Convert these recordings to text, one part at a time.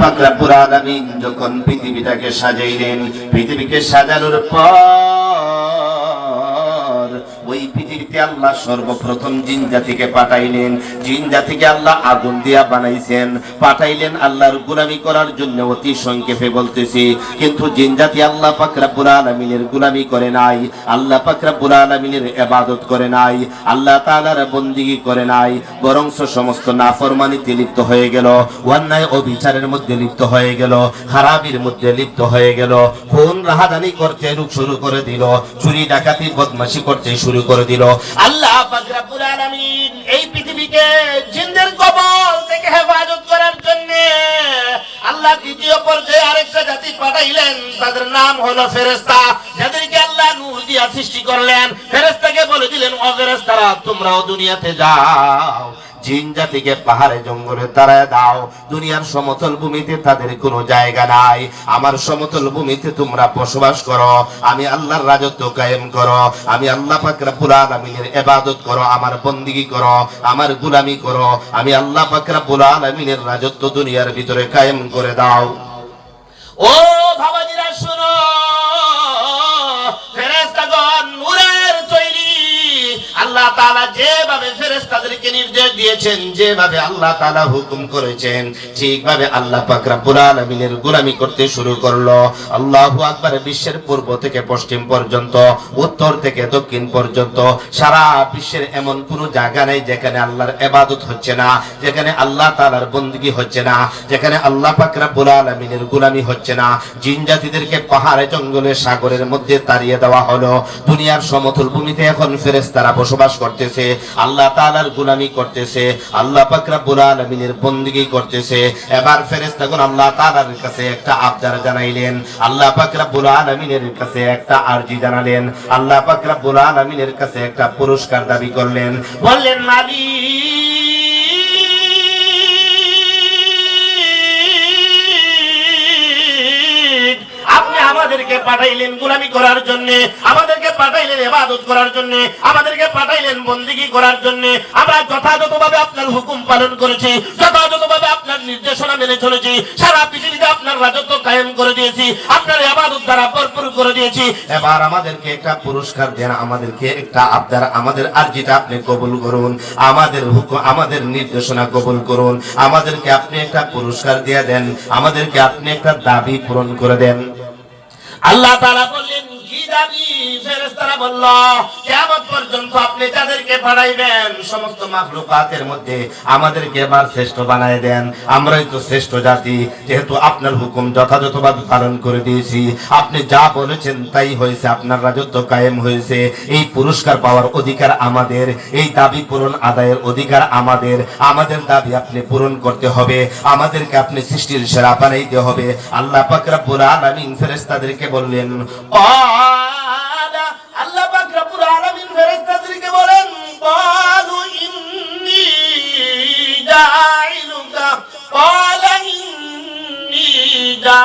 পাক রব্বুল আলামিন যখন পৃথিবীটাকে সাজাইলেন পৃথিবীকে সাজানোর পর ওই পৃথিবীতে আল্লাহ সর্বপ্রথম জিন জাতিকে পাঠাইলেন। জিন জাতিকে আল্লাহ আগুন দিয়া বানাইছেন। পাঠাইলেন আল্লাহর গুলামি করার জন্য অতি সংক্ষেপে বলতেছি। কিন্তু জিন জাতি আল্লাহ পাক রব্বুল আলামিনের গুলামি করে নাই। আল্লাহ পাক রব্বুল আলামিনের ইবাদত করে নাই। আল্লাহ তাআলার বন্দিগি করে নাই। বরং সমস্ত নাফরমানিতে লিপ্ত হয়ে গেল। অন্যায় অবিচারের মধ্যে লিপ্ত হয়ে গেল। খারাপির মধ্যে লিপ্ত হয়ে গেল। খুন, রাহাদানি করতে শুরু করে দিল। চুরি, ডাকাতি, বদমাশি করতে শুরু করে দিল। আল্লাহ পাক আলামিন এই পৃথিবীকে জিনদের কবল থেকে হেফাজত করার জন্য আল্লাহ দ্বিতীয় পর্যায়ে আরেকটা জাতি পাঠাইলেন। তাদের নাম হলো ফেরেশতা। যাদেরকে আল্লাহ নূহ দিয়া সৃষ্টি করলেন। ফেরেশতাকে বলে দিলেন, ও ফেরেশতারা, তোমরাও দুনিয়াতে যাও। জিন জাতিকে পাহাড়ে, জঙ্গলে তারায় দাও। দুনিয়ার সমতল ভূমিতে তাদের কোনো জায়গা নাই। আমার সমতল ভূমিতে তোমরা বসবাস করো। আমি আল্লাহর রাজত্ব কায়েম করো। আমি আল্লাহ পাক রব্বুল আলামিনের ইবাদত করো। আমার বন্দিগি করো। আমার গুলামি করো। আমি আল্লাহ পাক রব্বুল আলামিনের রাজত্ব দুনিয়ার ভিতরে কায়েম করে দাও। ও বাবাজিরা শুনো। ফেরেশতাগণ নূরের তৈরি আল্লাহ তালা যেভাবে ফেরেস তাদেরকে নির্দেশ দিয়েছেন, যেভাবে আল্লাহ তালা হুকুম করেছেন, ঠিকভাবে আল্লাহ পাকরা রাব্বুল আলামিনের গুলামি করতে শুরু করল। আল্লাহ আকবর বিশ্বের পূর্ব থেকে পশ্চিম পর্যন্ত, উত্তর থেকে দক্ষিণ পর্যন্ত, সারা বিশ্বের এমন কোনো জায়গা নেই যেখানে আল্লাহর এবাদত হচ্ছে না, যেখানে আল্লাহ তালার বন্দীগী হচ্ছে না, যেখানে আল্লাহ পাকরা রাব্বুল আলামিনের গুলামি হচ্ছে না। জিন জাতিদেরকে পাহাড়ে, জঙ্গলে, সাগরের মধ্যে তাড়িয়ে দেওয়া হলো। দুনিয়ার সমতল ভূমিতে এখন ফেরেস তারা বসবাস করতেছে, আল্লাহ তালার গুলামি করতেছে, আল্লাহ পাকরাবুল আলমিনের বন্দিগি করতেছে। এবার ফেরেস তখন আল্লাহ তালার কাছে একটা আবদার জানাইলেন, আল্লাহ পাকরাবুল আলমিনের কাছে একটা আর্জি জানালেন, আল্লাহ পাকরাবুল আলমিনের কাছে একটা পুরস্কার দাবি করলেন। বললেন, মালিক আমাদেরকে পাঠাইলেন গুলামি করার জন্য, আমাদেরকে পাঠাইলেন ইবাদত করার জন্য, আমাদেরকে পাঠাইলেন বন্দিগি করার জন্য, আমরা যথাযথভাবে আপনার হুকুম পালন করেছি, যথাযথভাবে আপনার নির্দেশনা মেনে চলেছি, সারা পৃথিবীতে আপনার রাজত্ব কায়েম করে দিয়েছি, আপনার ইবাদত দ্বারা ভরপুর করে দিয়েছি। এবার আমাদেরকে একটা পুরস্কার দেন, আমাদেরকে একটা আবদার, আমাদের আরজিটা আপনি কবুল করুন, আমাদের হুকুম আমাদের নির্দেশনা কবুল করুন, আমাদেরকে আপনি একটা পুরস্কার দিয়ে দেন, আমাদেরকে আপনি একটা দাবি পূরণ করে দেন। আল্লাহ তাআলা বললেন আপনার হুকুম যথাযথভাবে পালন করে দিয়েছি। আপনি যা বলেছেন তাই হয়েছে, আপনার রাজত্ব কায়েম হয়েছে। এই পুরস্কার পাওয়ার অধিকার আমাদের, এই দাবি পূরণ আদায়ের অধিকার আমাদের। আমাদের দাবি আপনি পূরণ করতে হবে, আমাদেরকে আপনি সৃষ্টির সেরা বানাইতে হবে। আল্লাহ পাক রব্বুল আলামিন ফেরেশতাদেরকে বললেন ক্বালা জাইলুকা ক্বালা ইন্নী জা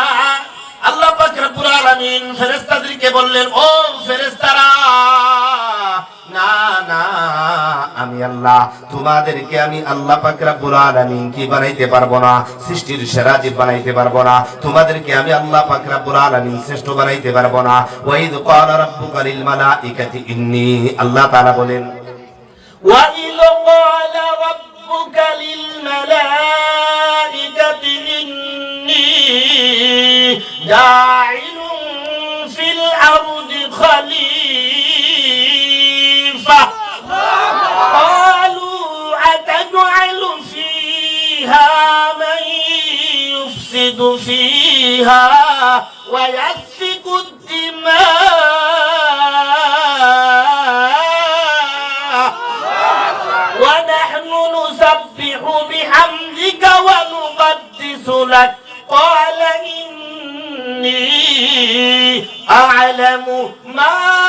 আল্লাহ পাক রব্বুল আলামিন ফেরেশতাদেরকে বললেন ও ফেরেশতারা না না আমি আল্লাহ তোমাদেরকে আমি আল্লাহ পাক রব্বুল আলামিন কি বানাইতে পারবো না সৃষ্টির সেরা জীব বানাইতে পারবো না তোমাদেরকে আমি আল্লাহ পাক রব্বুল আলামিন শ্রেষ্ঠ বানাইতে পারবো না ওয়াইদ ক্বালা রাব্বুকা লিল মালাইকাতি ইন্নী আল্লাহ তাআলা বলেন وإذ قال ربك للملائكة إني جاعل في الأرض خليفة. قالوا أتجعل فيها من يفسد فيها ويسفك الدماء أعلم ما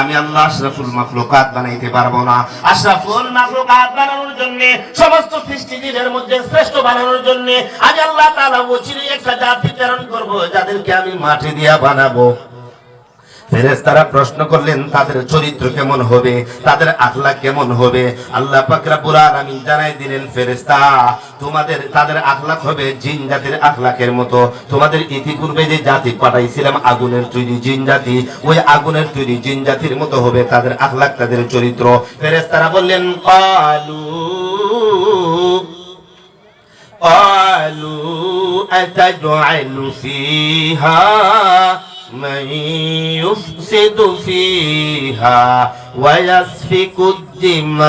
আমি আল্লাহ আশরাফুল মাখলুকাত বানাইতে বানানোর জন্য, সমস্ত শ্রেষ্ঠ বানানোর জন্য আজ আল্লাহ তাআলা একটা জাতি প্রেরণ করব, যাদেরকে আমি মাটি দিয়া বানাবো। ফেরেশতারা প্রশ্ন করলেন তাদের চরিত্র কেমন হবে তাদের আখলা কেমন হবে আল্লাহ পাক রব্বুল আলামিন জানাই দিলেন ফেরেশতা তোমাদের তাদের আখলাক হবে জিন জাতির আখলাকের মতো তোমাদের ইতিপূর্বে যে জাতি পাঠাইছিলাম আগুনের তৈরি জিন জাতি ওই আগুনের তৈরি জিন জাতির মতো হবে তাদের আখলাক তাদের চরিত্র ফেরেশতারা বললেন কালু قالوا أتجعل فيها من يفسد فيها ويسفك الدماء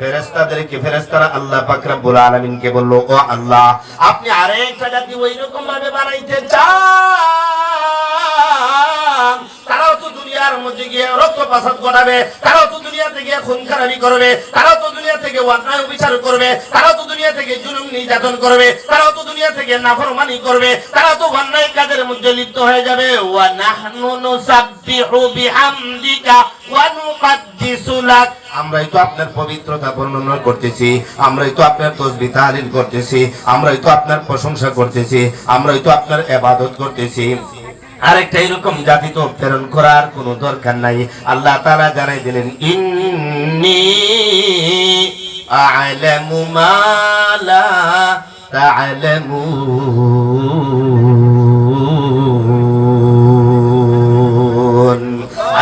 ফেরেস্তাদেরকে ফেরেস্তারা আল্লাহ পাক রব্বুল আলামিনকে বলল ও আল্লাহ আপনি আরেকটা জাতি ওই রকম ভাবে বানাইতে চান তারাও তো দুনিয়ার মধ্যে গিয়ে রক্ত পাসাদ ঘটাবে তারাও তো দুনিয়াতে গিয়ে খুন খারাপি করবে তারাও তো দুনিয়া থেকে অন্যায় বিচার করবে তারাও তো দুনিয়া থেকে জুলুম নির্যাতন করবে, তারাও তো দুনিয়া থেকে নাফরমানি করবে, তারাও তো অন্যায় কাজের মধ্যে লিপ্ত হয়ে যাবে। আমরাই তো আপনার পবিত্রতা বর্ণনা করতেছি, আমরাই তো আপনার তসবিহ তাহলিল করতেছি, আমরাই তো আপনার প্রশংসা করতেছি, আমরাই তো আপনার ইবাদত করতেছি। আরেকটা এরকম জাতি তো প্রেরণ করার কোনো দরকার নাই। আল্লাহ তাআলা জানাই দিলেন, ইন্নি আ'লামু মা লা তা'লামুন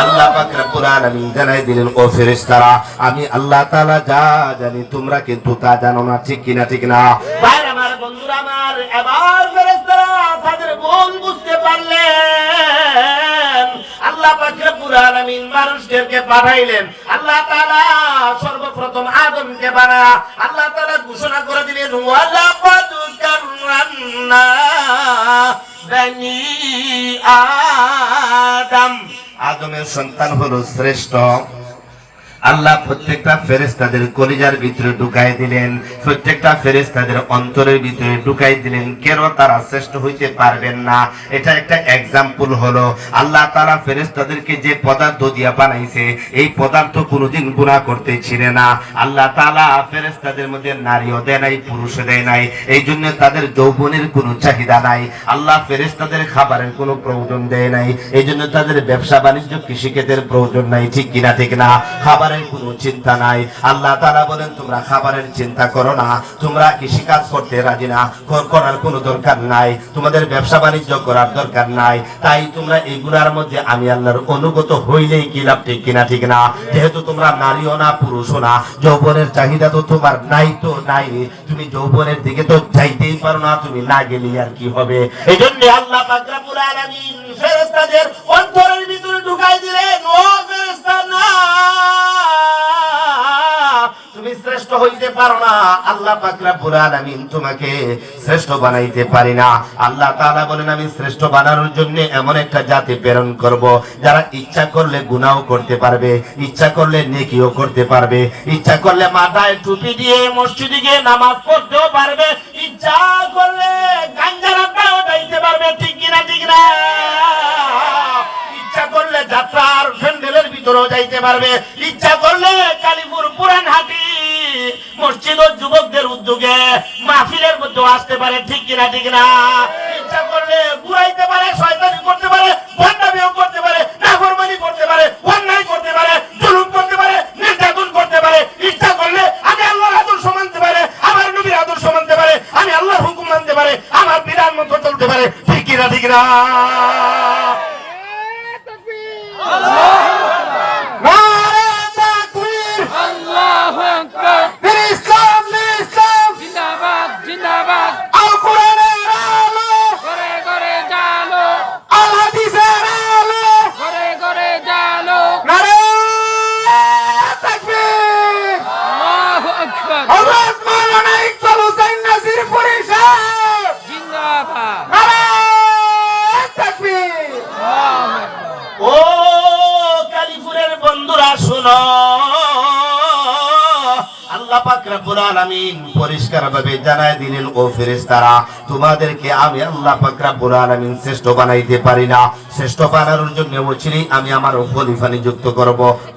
আল্লাহ পাক রব্বুল আলামিন জানাই দিলেন, ও ফেরেশতারা, আমি আল্লাহ তাআলা যা জানি তোমরা কিন্তু তা জানো না, ঠিক কিনা, ঠিক না? ভাইরা আমার, বন্ধুরা আমার, এবার ফেরেশতারা তাদের ভুল বুঝতে পারলেন। আল্লাহ পাক রব্বুল আলামিন মানুষদেরকে পাঠাইলেন আল্লাহ তাআলা সর্বপ্রথম আদমকে বানায়া আল্লাহ তাআলা ঘোষণা করে দিলেন বনি আদমের সন্তান হলো শ্রেষ্ঠ। আল্লাহ প্রত্যেকটা ফেরেস্তাদের কলিজার ভিতরে ঢুকাই দিলেন, প্রত্যেকটা ফেরেস্তাদের অন্তরের ভিতরে ঢুকাই দিলেন। কেন তারা শ্রেষ্ঠ হইতে পারবেন না? এটা একটা এক্সাম্পল হলো, আল্লাহ তারা ফেরেস্তাদেরকে যে পদার্থ দিয়া বানাইছে, এই পদার্থ কোনোদিন গুণা করতে ছিঁড়ে না। আল্লাহ তালা ফেরেস্তাদের মধ্যে নারীও দেয় নাই, পুরুষও দেয় নাই। এই জন্য তাদের যৌবনের কোনো চাহিদা নাই। আল্লাহ ফেরেস তাদের খাবারের কোনো প্রয়োজন দেয় নাই। এই জন্য তাদের ব্যবসা বাণিজ্য কৃষিক্ষেত্রের প্রয়োজন নাই। ঠিক কিনা, ঠিক না। খাবারের কোনো চিন্তা নাই। আল্লাহ তারা বলেন, তোমরা খাবারের চিন্তা করো না। তোমরা কৃষি কাজ করতে রাজি না। কর- করার কোনো দরকার নাই। তোমাদের ব্যবসা বাণিজ্য করার দরকার নাই। তাই তোমরা এইগুলার মধ্যে আমি আল্লাহর অনুগত হইলেই কি লাভ ঠিক কিনা ঠিক না। যেহেতু তোমরা নারীও না, পুরুষও না। যৌবনের চাহিদা তো তোমার নাই তো নাই। তুমি যৌবনের দিকে তো যাইতেই পারো না। তুমি না গেলে আর কি হবে? এই জন্য আল্লাহ পাক অন্তরের ভিতরে ঢুকাই দিলেন, ও ফেরেশতা না হইতে পারো না। আল্লাহ তোমাকে শ্রেষ্ঠ বানাইতে পারি না। আল্লাহ বলেন, আমি শ্রেষ্ঠ বানানোর জন্য এমন একটা জাতি প্রেরণ করব, যারা ইচ্ছা করলে করতে পারবে, ইচ্ছা করলে নেকিও করতে পারবে, ইচ্ছা করলে মাথায় টুপি দিয়ে মসজিদে গিয়ে নামাজ পড়তেও পারবে, ইচ্ছা করলে যাইতে পারবে, ঠিক কিনা, ঠিক না? ইচ্ছা করলে যাত্রার ভিতরেও যাইতে পারবে, ইচ্ছা করলে কালীপুর পুরান হাটি মসজিদ ও যুবকদের উদ্যোগে মাহফিলের মধ্যে আসতে পারে, ঠিক কিনা, ঠিক না? ইচ্ছা করলে ঘুরাইতে পারে, শয়তানি করতে পারে করতে পারে করতে পারে, অন্যায় করতে পারে, জুলুম করতে পারে, নির্যাতন করতে পারে। ইচ্ছা করলে আমি আল্লাহর আদর্শ মানতে পারে, আমার নবীর আদর্শ মানতে পারে, আমি আল্লাহর হুকুম মানতে পারে, আমার বিধান মতো চলতে পারে, ঠিক কিনা, ঠিক না? পাক দিলেন, ও তোমাদেরকে আমি শ্রেষ্ঠ বানাইতে পারি না। শ্রেষ্ঠ আমি আমার খলিফা নিযুক্ত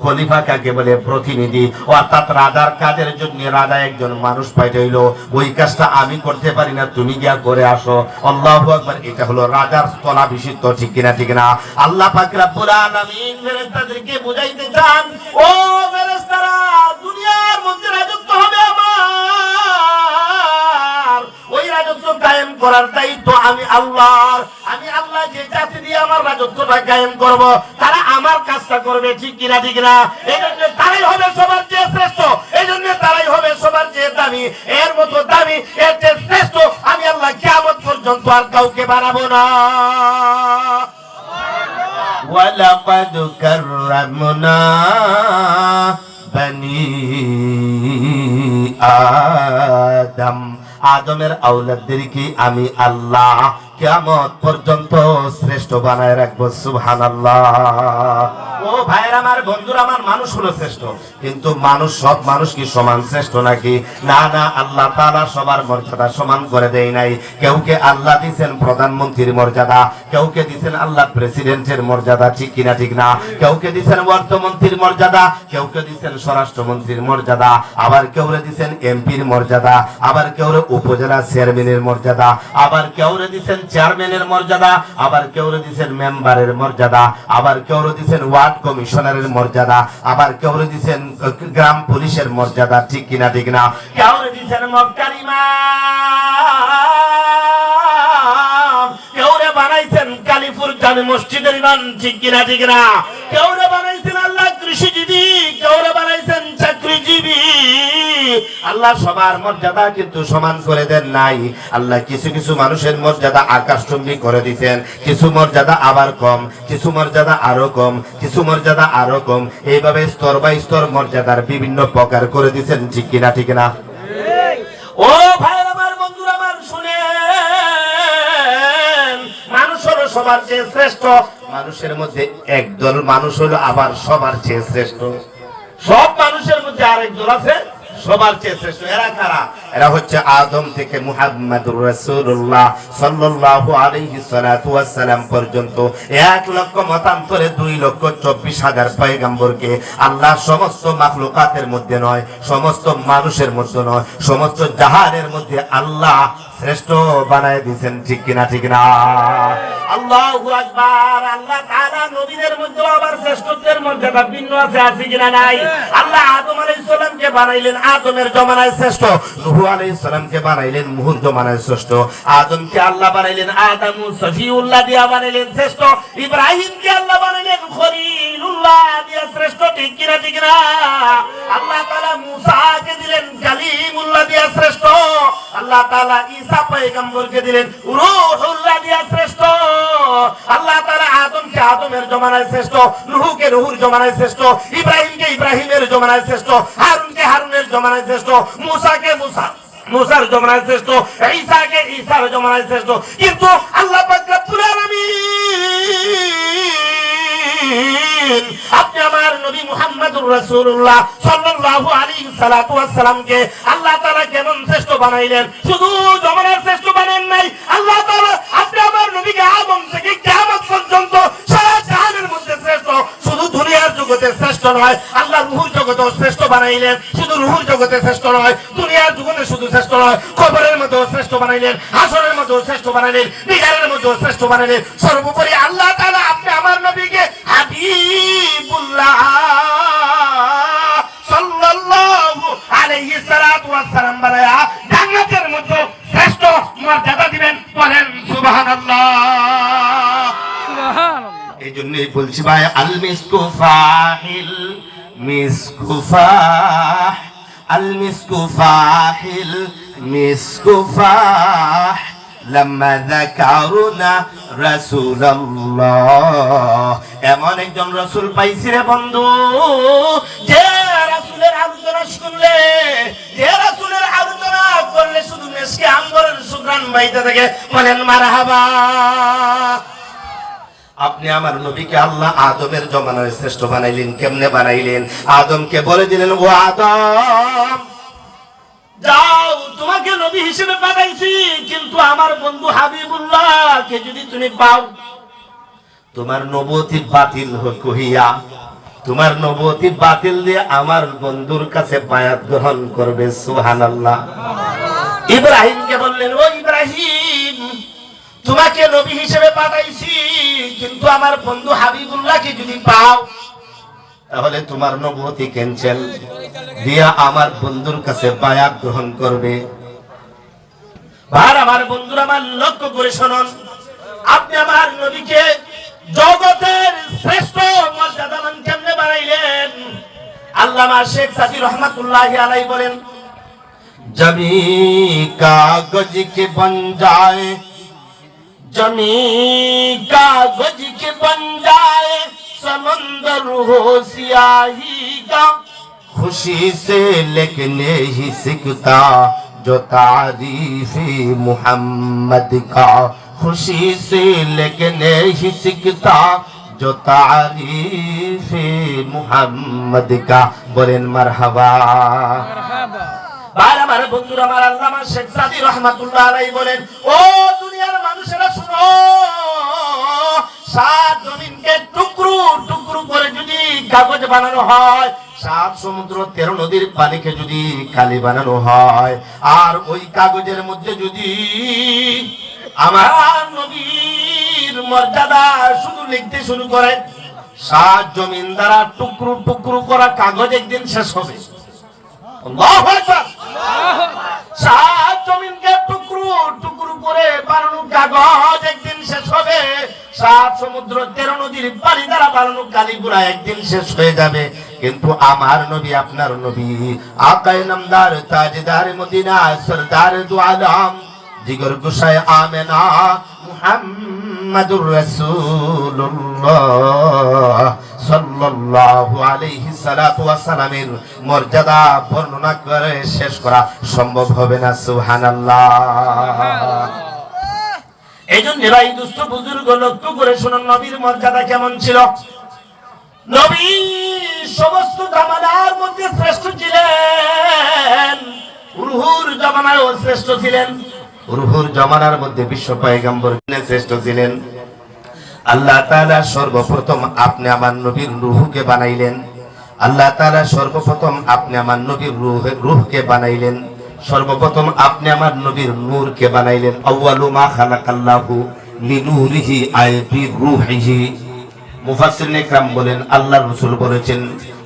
খলিফা বলে? প্রতিনিধি। অর্থাৎ রাজার কাজের জন্য রাজা একজন মানুষ পাইটাইলো ওই কাজটা আমি করতে পারি না, তুমি গিয়া করে আসো। আল্লাহু এটা হলো রাজার স্থলাভিষিক্ত ঠিক কিনা, ঠিক না? আল্লাহ পাক রব্বুল বুঝাইতে চান, ও দুনিয়ার মধ্যে করার দায়িত্ব আমি আল্লাহর আমি আল্লাহ যে জাতি দিয়ে আমার রাজত্বটা কায়েম করব তারা আমার কাজটা করবে ঠিক কিনা ঠিক না এই জন্য তারাই হবে সবার চেয়ে শ্রেষ্ঠ এই জন্য তারাই হবে সবার চেয়ে দামি এর মতো দামি এর চেয়ে শ্রেষ্ঠ আমি আল্লাহ কিয়ামত পর্যন্ত আর কাউকে বানাবো না ولقد كرمنا بني আদম আদমের আওলাদদেরকে আমি আল্লাহ কিয়ামত পর্যন্ত শ্রেষ্ঠ বানায় রাখব, সুবহানাল্লাহ। ও ভাইয়ের আমার, বন্ধুরা আমার, মানুষ হলো শ্রেষ্ঠ। কিন্তু মানুষ সব মানুষ কি সমান শ্রেষ্ঠ নাকি? না না, আল্লাহ তাআলা সবার মর্যাদা সমান করে দেয় নাই। কেউকে আল্লাহ দিছেন প্রধানমন্ত্রীর মর্যাদা কেউকে দিছেন আল্লাহ প্রেসিডেন্টের মর্যাদা, ঠিক কিনা, ঠিক না? কেউকে দিছেন অর্থমন্ত্রীর মর্যাদা কেউকে দিছেন স্বরাষ্ট্রমন্ত্রীর মর্যাদা, আবার কেউরে দিছেন এমপির মর্যাদা, আবার কেউরে উপজেলা চেয়ারম্যানের মর্যাদা, আবার কেউরে দিছেন চেয়ারম্যানের মর্যাদা আবার কেউরে দিছেন মেম্বারের মর্যাদা আবার কেউরে দিছেন ওয়ার্ড কমিশনারের মর্যাদা আবার কেউরে দিছেন আহ, গ্রাম পুলিশের মর্যাদা ঠিক কিনা ঠিক না? দিছেন মক্কারিমা কেউরে বানাইছেন কালীপুর জামে মসজিদের ইমাম ঠিক কিনা ঠিক না? কেউরে বানাইছেন আল্লাহ কৃষিজীবী কেউরে বানাইছেন চাকরিজীবী। আল্লাহ সবার মর্যাদা কিন্তু সমান করে দেন নাই। আল্লাহ কিছু কিছু মানুষের মর্যাদা আকাশচুম্বী করে দিছেন কিছু মর্যাদা আবার কম, কিছু মর্যাদা আরও কম, কিছু মর্যাদা আরও কম। এইভাবে স্তর বাই স্তর মর্যাদার বিভিন্ন প্রকার করে দিছেন, ঠিক কিনা, ঠিক না? ও ভাই আমার বন্ধুরা, আমার শুনেন, মানুষ হলো সবার চেয়ে শ্রেষ্ঠ। মানুষের মধ্যে একদল মানুষ হলো আবার সবার চেয়ে শ্রেষ্ঠ। সব মানুষের মধ্যে আরেক দল আছে। সবার চেয়ে শ্রেষ্ঠ এরা কারা? এরা হচ্ছে আদম থেকে মুহাম্মাদুর রাসূলুল্লাহ সাল্লাল্লাহু আলাইহি সালাতু ওয়াসসালাম পর্যন্ত। এক লক্ষ মতান্তরে দুই লক্ষ চব্বিশ হাজার পয়গাম্বরকে আল্লাহ সমস্ত মাখলুকাতের মধ্যে নয়, সমস্ত মানুষের মধ্যে নয়, সমস্ত জাহানের মধ্যে আল্লাহ শ্রেষ্ঠ বানায় দিয়েছেন, ঠিক কিনা, ঠিক না? আল্লাহু আকবার, আল্লাহ নবীদের মধ্যে আবার শ্রেষ্ঠত্বের ভিন্ন আছে আছে কিনা নাই? আল্লাহ আদম আলাইহিস সালামকে বানাইলেন, আদমের জমানায় শ্রেষ্ঠ, নূহ আলাইহিস সালামকে বানাইলেন জমানায় শ্রেষ্ঠ, আদমকে আল্লাহ বানাইলেন, আদম সফিউল্লাহ দিয়া বানাইলেন শ্রেষ্ঠ, ইব্রাহিমকে আল্লাহ বানাইলেন শ্রেষ্ঠ ঠিক কিনা, ঠিক না আল্লাহ দিয়া শ্রেষ্ঠ। আল্লাহ তাআলা ঈসা শ্রেষ্ঠ। আল্লাহ তাআলা আদমকে আদমের জমানায় শ্রেষ্ঠ, নূহকে নূহুর জমানায় শ্রেষ্ঠ, ইব্রাহিমকে ইব্রাহিমের জমানায় শ্রেষ্ঠ, হারুনকে হারুনের জমানায় শ্রেষ্ঠ, মুসাকে মুসা, মুসার জমানায় শ্রেষ্ঠ, ঈসাকে ঈসার জমানায় শ্রেষ্ঠ। কিন্তু আল্লাহ পাক আপনি আমার নবী মুহাম্মদুর রাসূলুল্লাহ সাল্লাল্লাহু আলাইহি সাল্লাতু ওয়াসসালামকে আল্লাহ তাআলা কেমন শ্রেষ্ঠ বানাইলেন? শুধু জমানার শ্রেষ্ঠ বানান নাই, আল্লাহ তাআলা আপনি আমার নবীকে আদম থেকে কিয়ামত পর্যন্ত সারা জাহানের মধ্যে শ্রেষ্ঠ। শুধু দুনিয়ার জগতে শ্রেষ্ঠ নয়, আল্লাহ রুহুর জগতে শ্রেষ্ঠ বানাইলেন। শুধু রুহুর জগতে শ্রেষ্ঠ নয়, দুনিয়ার জগতে শুধু শ্রেষ্ঠ নয়, কবরের মধ্যেও শ্রেষ্ঠ বানাইলেন, হাসরের মধ্যেও শ্রেষ্ঠ বানাইলেন নিগারের মধ্যেও শ্রেষ্ঠ বানাইলেন। সর্বোপরি আল্লাহ তাআলা আপনি আমার নবীকে হাবিবুল্লাহ সাল্লাল্লাহু আলাইহি সালাতু ওয়াসসালাম বানায়া জান্নাতের মধ্যে শ্রেষ্ঠ মর্যাদা দিবেন বলেন সুবহানাল্লাহ। সুবহানাল্লাহ। এই জন্যই বলছি ভাই আল মিসকু ফাহিল মিসকু ফাহ আল মিসকু ফাহিল মিসকু ফাহ। লাম্মা যাকারুনা রাসূলুল্লাহ এমন একজন রাসূল পাইছি রে বন্ধু। যে রাসূলের আলোচনা শুনলে, যে রাসূলের আলোচনা করলে শুধু মেসকে আম্বরের সুগ্রান বাইতে থাকে বলেন, মারহাবা। আপনি আমার নবীকে আল্লাহ আদমের জমানায় শ্রেষ্ঠ বানাইলেন, কেমনে বানাইলেন? আদমকে বলে দিলেন, ও আদম যাও তোমাকে নবী হিসেবে পাঠাইছি কিন্তু আমার বন্ধু হাবিবুল্লাহকে যদি তুমি পাও তোমার নবতী বাতিল কহিয়া তোমার নবতী বাতিল দিয়ে আমার বন্ধুর কাছে বায়াত গ্রহণ করবে সুহানাল্লাহ ইব্রাহিমকে বললেন ও ইব্রাহিম তোমাকে নবী হিসেবে পাঠাইছি কিন্তু আমার বন্ধু হাবিবুল্লাহকে যদি পাও তাহলে তোমার নবতি ক্যান্সেল দিয়া আমার বন্ধুর কাছে বায়া গ্রহণ করবে। আমার বন্ধুরা, আমার লক্ষ্য করে শুনুন। আপনি আমার নবীকে জগতের শ্রেষ্ঠ মর্যাদাবান কেমনে বানাইলেন আল্লামা শেখ সাজি রহমাতুল্লাহ আলাই বলেন, জমি কাগজ কে বন যায়, জমি কাগজ কে বন যায় समंदर हो सियाही का खुशी से लिखने ही सीखता जो तारीफ मोहम्मद का खुशी से लिखने ही सीखता जो तारीफ मोहम्मद का बोलेन मरहबा মারহাবা ভাই আমার বন্ধুরা আমার আল্লামা শেখ সাদি রহমাতুল্লাহ আলাই বলেন ও দুনিয়ার মানুষেরা শুনো সাত জমিনকে টুকরু টুকরু করে যদি কাগজ বানানো হয় সাত সমুদ্র তেরো নদীর পানিকে যদি কালি বানানো হয় আর ওই কাগজের মধ্যে যদি আমার নবীর মর্যাদা শুধু লিখতে শুরু করে সাত জমিন দ্বারা টুকরু টুকরু করা কাগজ একদিন শেষ হবে। সাত জমিনকে টুকরো করে বানানো কাগজ একদিন শেষ হবে। সাত সমুদ্র তেরো নদীর পানি দ্বারা বানানো কালীগুড়া একদিন শেষ হয়ে যাবে। কিন্তু আমার নবী, আপনার নবী, আকায় নামদার, তাজদার, মদিনা, সরদার দু আলম জিগর গুসায় আমেনা, মুহাম্মাদুর রাসূলুল্লাহ সাল্লাল্লাহু আলাইহি সালামের মর্যাদা বর্ণনা করে শেষ করা সম্ভব হবে না সুবহানাল্লাহ। এই জন্য ভাই দুস্থ বুজুর্গ লক্ষ্য করে শুনুন নবীর মর্যাদা কেমন ছিল? নবী সমস্ত জামানার মধ্যে শ্রেষ্ঠ ছিলেন। রুহুর জামানায়ও শ্রেষ্ঠ ছিলেন। রুহুর জামানার মধ্যে বিশ্ব পয়গম্বর শ্রেষ্ঠ ছিলেন। আল্লাহ তাআলা সর্বপ্রথম আপনি আমার নবীর রুহুকে বানাইলেন। আল্লাহ তাআলা সর্বপ্রথম আপনি আমার নবীর রুহে রুহকে বানাইলেন। সর্বপ্রথম আপনি আমার নবীর নূরকে বানাইলেন। আউয়ালু মা খালাকাল্লাহু লিনুরিহি আই বি রূহিহি। মুফাসসির ইকরাম বলেন আল্লাহ রাসূল বলেছেন,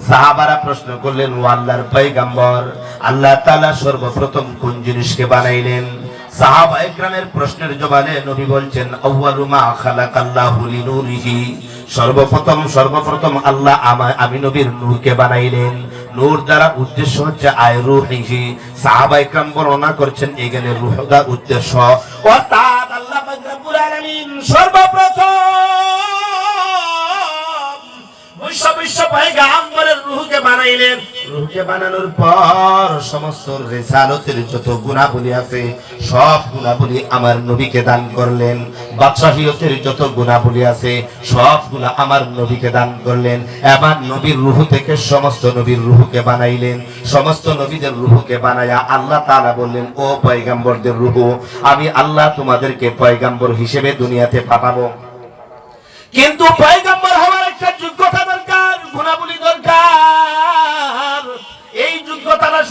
সাহাবারা প্রশ্ন করলেন, ও আল্লাহর পয়গম্বর, আল্লাহ তাআলা সর্বপ্রথম কোন জিনিসকে বানাইলেন? সাহাবা ইকরামের প্রশ্নের জবাবে নবী বলছেন, আউয়ালু মা খালাকাল্লাহু লিনুরিহি। সর্বপ্রথম সর্বপ্রথম আল্লাহ আমা- নবীর নূরকে বানাইলেন। নূর দ্বারা উদ্দেশ্য হচ্ছে আয় রূহিহি সাহাবাই কাম বর্ণনা করছেন এখানে রুহদা উদ্দেশ্য। অর্থাৎ আল্লাহ সর্বপ্রথম বানাইলেন। রূহকে বানানোর পর সমস্ত রিসালতের যত গুণাবলী আছে, সব গুণাবলী আমার নবীকে দান করলেন। বাদশাহিয়তের যত গুণাবলী আছে সব গুণা আমার নবীকে দান করলেন। এবার নবীর রূহ থেকে সমস্ত নবীর রূহকে বানাইলেন। সমস্ত নবীদের রূহকে বানায়া আল্লাহ তাআলা বললেন, ও পয়গাম্বরদের রূহ, আমি আল্লাহ তোমাদেরকে পয়গাম্বর হিসেবে দুনিয়াতে পাঠাবো। কিন্তু পয়গম্বর হওয়ার একটা যোগ্যতা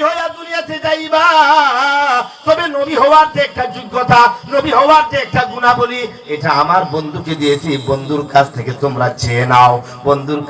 নবী হইয়া দুনিয়াতে যাইবা। তবে নবী হওয়ার যে একটা যোগ্যতা, নবী হওয়ার যে একটা গুণাবলী, এটা আমার বন্ধুকে দিয়েছি, বন্ধুর কাছ থেকে তোমরা চেয়ে নাও, বন্ধুর